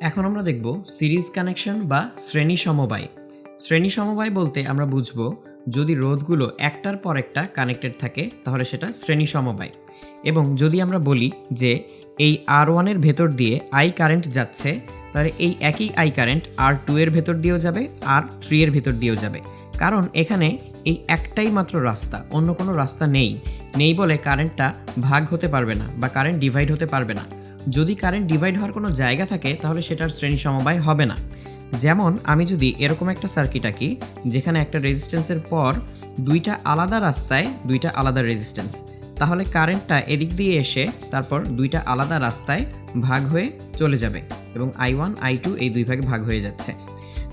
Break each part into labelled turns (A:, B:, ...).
A: এখন আমরা দেখব সিরিজ কানেকশন বা শ্রেণি সমবায়। শ্রেণি সমবায় বলতে আমরা বুঝব, যদি রোধগুলো একটার পর একটা কানেক্টেড থাকে, তাহলে সেটা শ্রেণি সমবায়। এবং যদি আমরা বলি যে এই আর ওয়ানের ভেতর দিয়ে আই কারেন্ট যাচ্ছে, তাহলে এই একই আই কারেন্ট আর টু এর ভেতর দিয়েও যাবে আর থ্রি এর ভেতর দিয়েও যাবে। কারণ এখানে এই একটাই মাত্র রাস্তা, অন্য কোনো রাস্তা নেই। নেই বলে কারেন্টটা ভাগ হতে পারবে না বা কারেন্ট ডিভাইড হতে পারবে না। যদি কারেন্ট ডিভাইড হওয়ার কোনো জায়গা থাকে, তাহলে সেটার শ্রেণি সমবায় হবে না। যেমন, আমি যদি এরকম একটা সার্কিট আঁকি, যেখানে একটা রেজিস্ট্যান্সের পর দুইটা আলাদা রাস্তায় দুইটা আলাদা রেজিস্ট্যান্স তাহলে কারেন্টটা এদিক দিয়ে এসে তারপর দুইটা আলাদা রাস্তায় ভাগ হয়ে চলে যাবে এবং আই ওয়ান আই টু এই দুই ভাগে ভাগ হয়ে যাচ্ছে।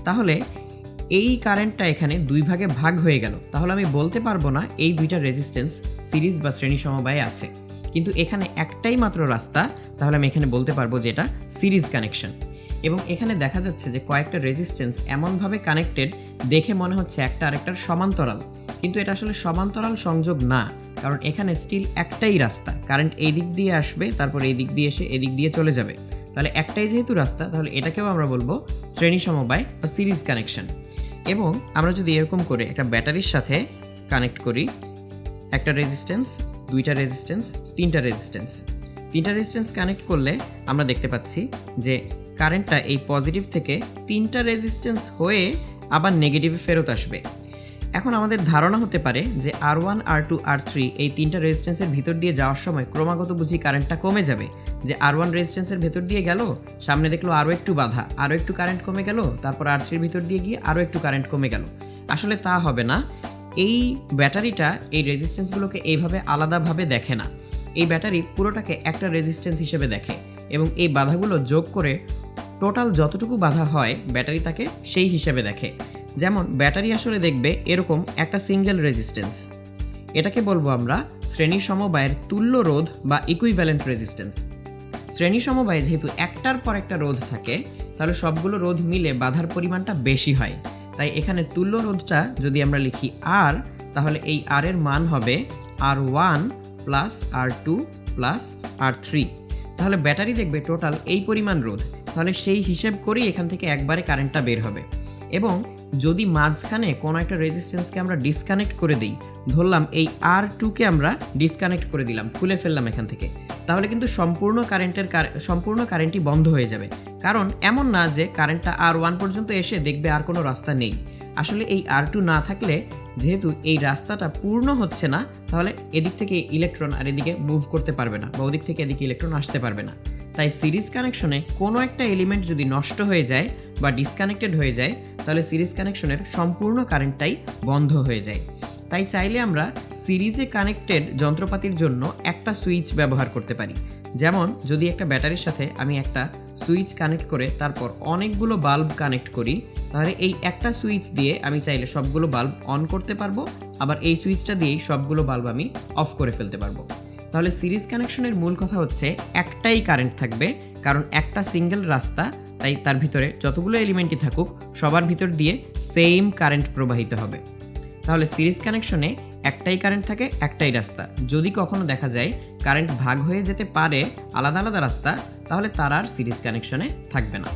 A: তাহলে এই কারেন্টটা এখানে দুই ভাগে ভাগ হয়ে গেল। তাহলে আমি বলতে পারব না এই দুইটা রেজিস্ট্যান্স সিরিজ বা শ্রেণি সমবায়ে আছে। কিন্তু এখানে একটাই মাত্র রাস্তা, তাহলে আমি এখানে বলতে পারব যে এটা সিরিজ কানেকশন। এবং এখানে দেখা যাচ্ছে যে কয়েকটা রেজিস্ট্যান্স এমনভাবে কানেক্টেড, দেখে মনে হচ্ছে একটা আরেকটার সমান্তরাল। কিন্তু এটা আসলে সমান্তরাল সংযোগ না, কারণ এখানে স্টিল একটাই রাস্তা। কারেন্ট এই দিক দিয়ে আসবে, তারপর এই দিক দিয়ে এসে এদিক দিয়ে চলে যাবে। তাহলে একটাই যেহেতু রাস্তা, তাহলে এটাকেও আমরা বলব শ্রেণি সমবায় বা সিরিজ কানেকশন। এবং আমরা যদি এরকম করে একটা ব্যাটারির সাথে কানেক্ট করি, একটা রেজিস্ট্যান্স দুইটা রেজিস্ট্যান্স তিনটা রেজিস্ট্যান্স তিনটা রেজিস্ট্যান্স কানেক্ট করলে আমরা দেখতে পাচ্ছি যে কারেন্টটা এই পজিটিভ থেকে তিনটা রেজিস্ট্যান্স হয়ে আবার নেগেটিভে ফেরত আসবে। এখন আমাদের ধারণা হতে পারে যে R one R two R three এই তিনটা রেজিস্ট্যান্সের ভিতর দিয়ে যাওয়ার সময় ক্রমাগত বুঝি কারেন্টটা কমে যাবে। যে আর ওয়ান রেজিস্ট্যান্সের ভেতর দিয়ে গেল, সামনে দেখল আরও একটু বাধা আরও একটু কারেন্ট কমে গেল, তারপর আর থ্রির ভিতর দিয়ে গিয়ে আরও একটু কারেন্ট কমে গেল। আসলে তা হবে না। এই ব্যাটারিটা এই রেজিস্ট্যান্সগুলোকে এইভাবে আলাদাভাবে দেখে না। এই ব্যাটারি পুরোটাকে একটা রেজিস্ট্যান্স হিসেবে দেখে এবং এই বাধাগুলো যোগ করে টোটাল যতটুকু বাধা হয় ব্যাটারি তাকে সেই হিসেবে দেখে। যেমন ব্যাটারি আসলে দেখবে এরকম একটা সিঙ্গেল রেজিস্ট্যান্স এটাকে বলব আমরা শ্রেণি সমবায়ের তুল্য রোধ বা ইকুইভ্যালেন্ট রেজিস্ট্যান্স শ্রেণি সমবায়ে যেহেতু একটার পর একটা রোধ থাকে, তাহলে সবগুলো রোধ মিলে বাধার পরিমাণটা বেশি হয়। তাই এখানে তুল্য রোধটা যদি আমরা লিখি আর তাহলে এই আর এর মান হবে R one plus R two plus R three তাহলে ব্যাটারি দেখবে টোটাল এই পরিমাণ রোধ। তাহলে সেই হিসেব করেই এখান থেকে একবারে কারেন্টটা বের হবে। এবং যদি মাঝখানে কোনো একটা রেজিস্ট্যান্সকে আমরা ডিসকানেক্ট করে দিই, ধরলাম এই আর টুকে আমরা ডিসকানেক্ট করে দিলাম, খুলে ফেললাম এখান থেকে, তাহলে কিন্তু সম্পূর্ণ কারেন্টের সম্পূর্ণ কারেন্টই বন্ধ হয়ে যাবে। কারণ এমন না যে কারেন্টটা আর ওয়ান পর্যন্ত এসে দেখবে আর কোনো রাস্তা নেই। আসলে এই আর টু না থাকলে, যেহেতু এই রাস্তাটা পূর্ণ হচ্ছে না, তাহলে এদিক থেকে ইলেকট্রন আর এদিকে মুভ করতে পারবে না বা ওদিক থেকে এদিকে ইলেকট্রন আসতে পারবে না। তাই সিরিজ কানেকশনে কোনো একটা এলিমেন্ট যদি নষ্ট হয়ে যায় বা ডিসকানেক্টেড হয়ে যায় তাহলে সিরিজ কানেকশনের সম্পূর্ণ কারেন্টটাই বন্ধ হয়ে যায়। তাই চাইলে আমরা সিরিজে কানেক্টেড যন্ত্রপাতির জন্য একটা সুইচ ব্যবহার করতে পারি। যেমন, যদি একটা ব্যাটারির সাথে আমি একটা সুইচ কানেক্ট করে তারপর অনেকগুলো বাল্ব কানেক্ট করি, তাহলে এই একটা সুইচ দিয়ে আমি চাইলে সবগুলো বাল্ব অন করতে পারব, আবার এই সুইচটা দিয়েই সবগুলো বাল্ব আমি অফ করে ফেলতে পারব। তাহলে সিরিজ কানেকশনের মূল কথা হচ্ছে, একটাই কারেন্ট থাকবে, কারণ একটা সিঙ্গেল রাস্তা তাই তার ভিতরে যতগুলো এলিমেন্টই থাকুক, সবার ভিতর দিয়ে সেম কারেন্ট প্রবাহিত হবে। তাহলে সিরিজ কানেকশনে একটাই কারেন্ট থাকে, একটাই রাস্তা। যদি কখনো দেখা যায় কারেন্ট ভাগ হয়ে যেতে পারে আলাদা আলাদা রাস্তা, তাহলে তার আর সিরিজ কানেকশনে থাকবে না।